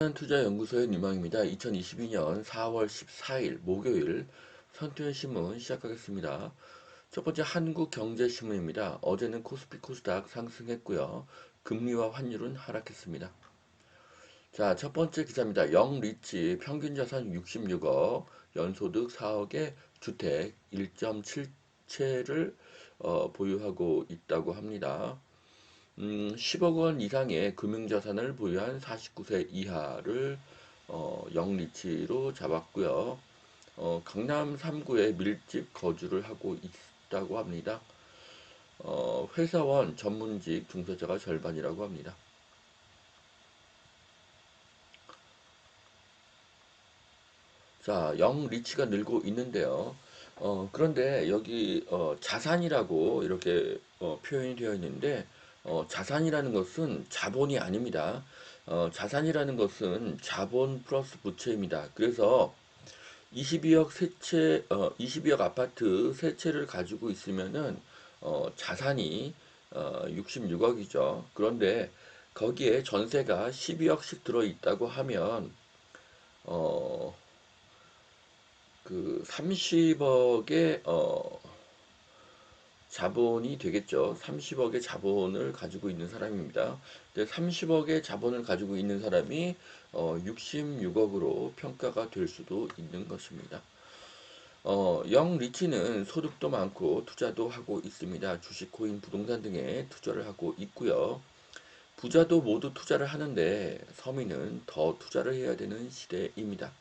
투자연구소의 유망입니다. 2022년 4월 14일 목요일 선투현 신문 시작하겠습니다. 첫 번째 한국경제신문입니다. 어제는 코스피 코스닥 상승했고요. 금리와 환율은 하락했습니다. 자, 첫 번째 기사입니다. 영 리치 평균 자산 66억, 연소득 4억의 주택 1.7채를 어, 보유하고 있다고 합니다. 음, 10억 원 이상의 금융자산을 보유한 49세 이하를 어, 영리치로 잡았고요. 어, 강남 3구에 밀집 거주를 하고 있다고 합니다. 어, 회사원 전문직 중소자가 절반이라고 합니다. 자, 영 리치가 늘고 있는데요. 어, 그런데 여기 어, 자산이라고 이렇게 어, 표현이 되어 있는데 어, 자산이라는 것은 자본이 아닙니다. 어, 자산이라는 것은 자본 플러스 부채입니다. 그래서 22억 세채, 어, 22억 아파트 세 채를 가지고 있으면은 어, 자산이 어, 66억이죠. 그런데 거기에 전세가 12억씩 들어 있다고 하면 어, 그 30억의 어, 자본이 되겠죠. 30억의 자본을 가지고 있는 사람입니다. 30억의 자본을 가지고 있는 사람이 어, 66억으로 평가가 될 수도 있는 것입니다. 어, 영 리치는 소득도 많고 투자도 하고 있습니다. 주식, 코인, 부동산 등에 투자를 하고 있고요. 부자도 모두 투자를 하는데 서민은 더 투자를 해야 되는 시대입니다.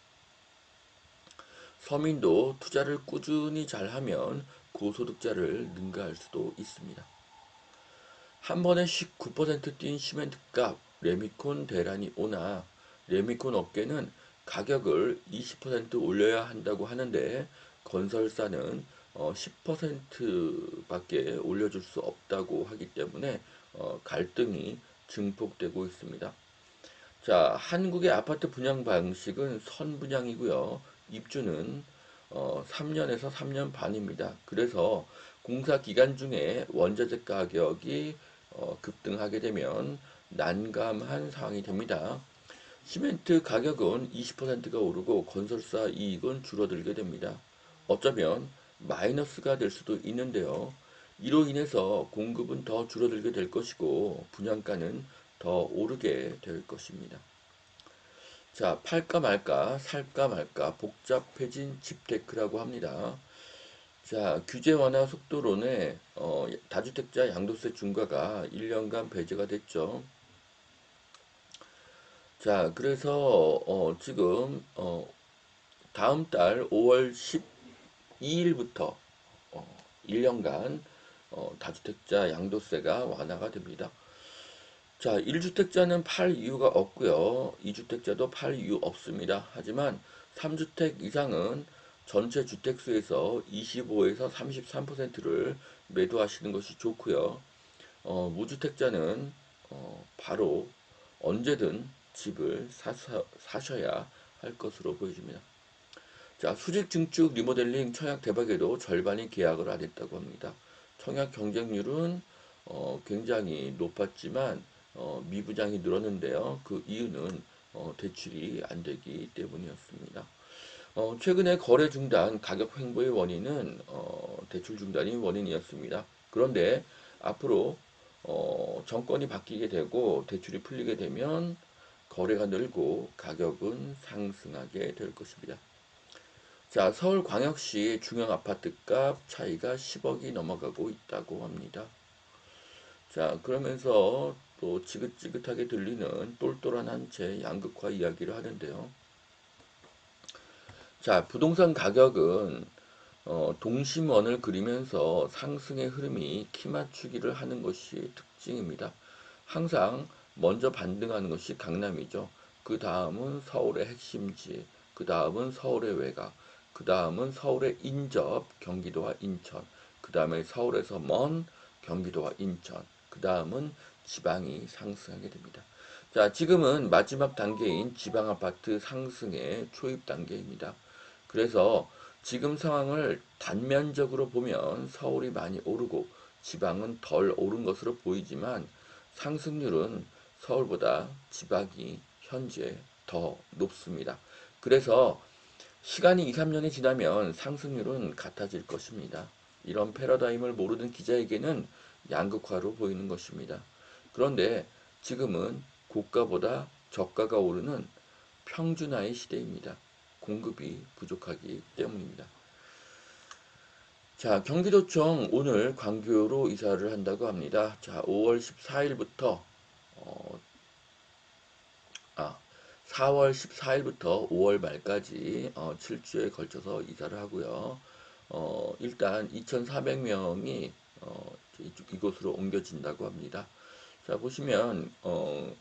서민도 투자를 꾸준히 잘하면 고소득자를 능가할 수도 있습니다. 한 번에 19%뛴 시멘트 값 레미콘 대란이 오나 레미콘 업계는 가격을 20% 올려야 한다고 하는데 건설사는 10%밖에 어, 올려줄 수 없다고 하기 때문에 어, 갈등이 증폭되고 있습니다. 자, 한국의 아파트 분양 방식은 선분양이고요. 입주는 어, 3년에서 3년 반입니다. 그래서 공사 기간 중에 원자재 가격이 어, 급등하게 되면 난감한 상황이 됩니다. 시멘트 가격은 20%가 오르고 건설사 이익은 줄어들게 됩니다. 어쩌면 마이너스가 될 수도 있는데요. 이로 인해서 공급은 더 줄어들게 될 것이고 분양가는 더 오르게 될 것입니다. 자, 팔까 말까, 살까 말까, 복잡해진 집테크라고 합니다. 자, 규제 완화 속도론에 어, 다주택자 양도세 중과가 1년간 배제가 됐죠. 자, 그래서 어, 지금 어, 다음 달 5월 12일부터 1년간 어, 다주택자 양도세가 완화가 됩니다. 자, 1주택자는 팔 이유가 없고요. 2주택자도 팔 이유 없습니다. 하지만 3주택 이상은 전체 주택수에서 25에서 33%를 매도하시는 것이 좋고요. 어, 무주택자는 어, 바로 언제든 집을 사서, 사셔야 할 것으로 보여집니다. 자, 수직 증축 리모델링 청약 대박에도 절반이 계약을 안 했다고 합니다. 청약 경쟁률은 어, 굉장히 높았지만 어, 미부장이 늘었는데요. 그 이유는 어, 대출이 안 되기 때문이었습니다. 어, 최근에 거래 중단, 가격 횡보의 원인은 어, 대출 중단이 원인이었습니다. 그런데 앞으로 어, 정권이 바뀌게 되고 대출이 풀리게 되면 거래가 늘고 가격은 상승하게 될 것입니다. 자, 서울광역시 중형 아파트값 차이가 10억이 넘어가고 있다고 합니다. 자, 그러면서 또 지긋지긋하게 들리는 똘똘한 한 채 양극화 이야기를 하는데요. 자, 부동산 가격은 어, 동심원을 그리면서 상승의 흐름이 키맞추기를 하는 것이 특징입니다. 항상 먼저 반등하는 것이 강남이죠. 그 다음은 서울의 핵심지, 그 다음은 서울의 외곽, 그 다음은 서울의 인접, 경기도와 인천, 그 다음에 서울에서 먼 경기도와 인천, 그 다음은 지방이 상승하게 됩니다. 자, 지금은 마지막 단계인 지방 아파트 상승의 초입 단계입니다. 그래서 지금 상황을 단면적으로 보면 서울이 많이 오르고 지방은 덜 오른 것으로 보이지만 상승률은 서울보다 지방이 현재 더 높습니다. 그래서 시간이 2, 3년이 지나면 상승률은 같아질 것입니다. 이런 패러다임을 모르는 기자에게는 양극화로 보이는 것입니다. 그런데 지금은 고가보다 저가가 오르는 평준화의 시대입니다. 공급이 부족하기 때문입니다. 자, 경기도청 오늘 광교로 이사를 한다고 합니다. 자, 5월 14일부터 어, 아, 4월 14일부터 5월 말까지 어, 7주에 걸쳐서 이사를 하고요. 어, 일단 2,400명이 어, 이쪽, 이곳으로 옮겨진다고 합니다. 자, 보시면 어,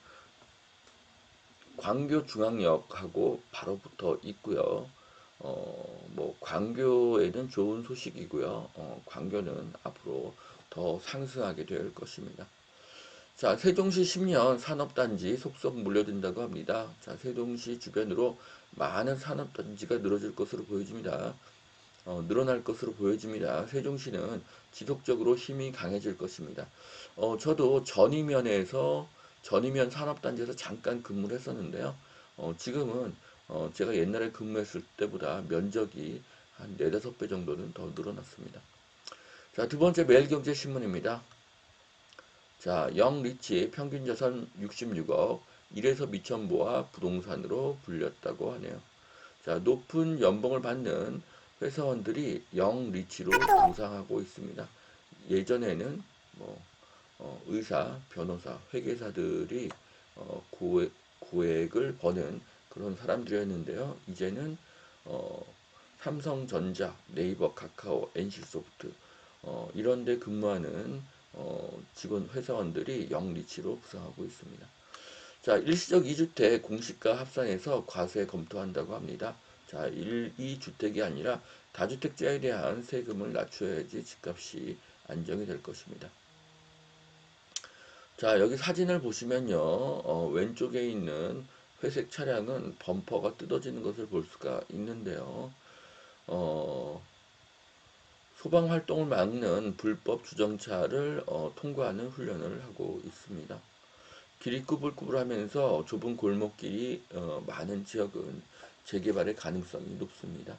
광교 중앙역하고 바로 붙어 있고요. 어, 뭐 광교에는 좋은 소식이고요. 어, 광교는 앞으로 더 상승하게 될 것입니다. 자, 세종시 10년 산업단지 속속 물려든다고 합니다. 자, 세종시 주변으로 많은 산업단지가 늘어질 것으로 보여집니다. 어, 늘어날 것으로 보여집니다. 세종시는 지속적으로 힘이 강해질 것입니다. 어, 저도 전이면에서 전이면 산업단지에서 잠깐 근무를 했었는데요. 어, 지금은 어, 제가 옛날에 근무했을 때보다 면적이 한 4, 5배 정도는 더 늘어났습니다. 자, 두 번째 매일경제신문입니다. 자, 영 리치 평균 자산 66억, 이래서 미천보와 부동산으로 불렸다고 하네요. 자, 높은 연봉을 받는 회사원들이 영 리치로 부상하고 있습니다. 예전에는 뭐 어, 의사, 변호사, 회계사들이 어, 고액, 고액을 버는 그런 사람들이었는데요. 이제는 어, 삼성전자, 네이버, 카카오, NC소프트 어, 이런 데 근무하는 어, 직원 회사원들이 영리치로 부상하고 있습니다. 자, 일시적 2주택 공시가 합산해서 과세 검토한다고 합니다. 자, 1, 2주택이 아니라 다주택자에 대한 세금을 낮춰야지 집값이 안정이 될 것입니다. 자, 여기 사진을 보시면요. 어, 왼쪽에 있는 회색 차량은 범퍼가 뜯어지는 것을 볼 수가 있는데요. 어, 소방 활동을 막는 불법 주정차를 어, 통과하는 훈련을 하고 있습니다. 길이 꾸불꾸불하면서 좁은 골목길이 어, 많은 지역은 재개발의 가능성이 높습니다.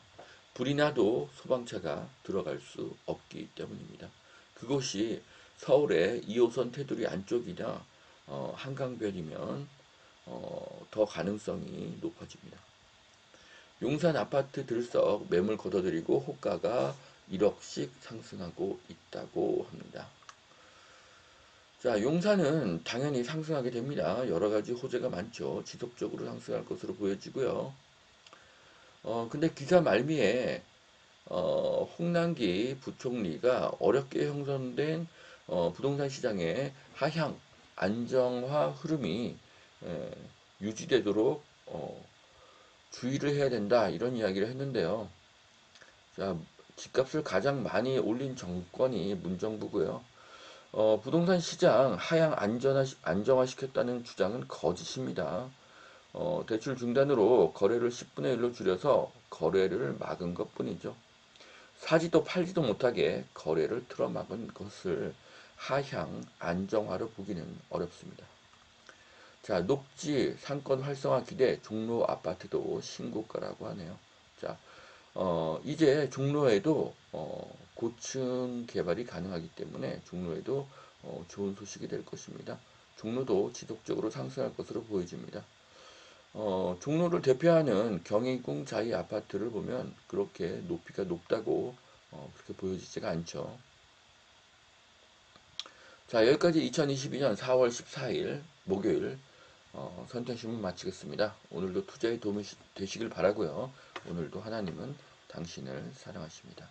불이 나도 소방차가 들어갈 수 없기 때문입니다. 그곳이 서울의 2호선 테두리 안쪽이나 어, 한강변이면 어, 더 가능성이 높아집니다. 용산 아파트 들썩 매물 걷어들이고 호가가 1억씩 상승하고 있다고 합니다. 자, 용산은 당연히 상승하게 됩니다. 여러 가지 호재가 많죠. 지속적으로 상승할 것으로 보여지고요. 어, 근데 기사 말미에 어, 홍남기 부총리가 어렵게 형성된 어, 부동산 시장의 하향 안정화 흐름이 에, 유지되도록 어, 주의를 해야 된다 이런 이야기를 했는데요. 자, 집값을 가장 많이 올린 정권이 문정부고요. 어, 부동산 시장 하향 안전화, 안정화시켰다는 주장은 거짓입니다. 어, 대출 중단으로 거래를 10분의 1로 줄여서 거래를 막은 것 뿐이죠. 사지도 팔지도 못하게 거래를 틀어막은 것을 하향 안정화로 보기는 어렵습니다. 자, 녹지 상권 활성화 기대 종로 아파트도 신고가라고 하네요. 자, 어, 이제 종로에도 어, 고층 개발이 가능하기 때문에 종로에도 어, 좋은 소식이 될 것입니다. 종로도 지속적으로 상승할 것으로 보여집니다. 어, 종로를 대표하는 경희궁 자이 아파트를 보면 그렇게 높이가 높다고 어, 그렇게 보여지지가 않죠. 자 여기까지 2022년 4월 14일 목요일 어, 선택신문 마치겠습니다. 오늘도 투자에 도움이 되시길 바라고요. 오늘도 하나님은 당신을 사랑하십니다.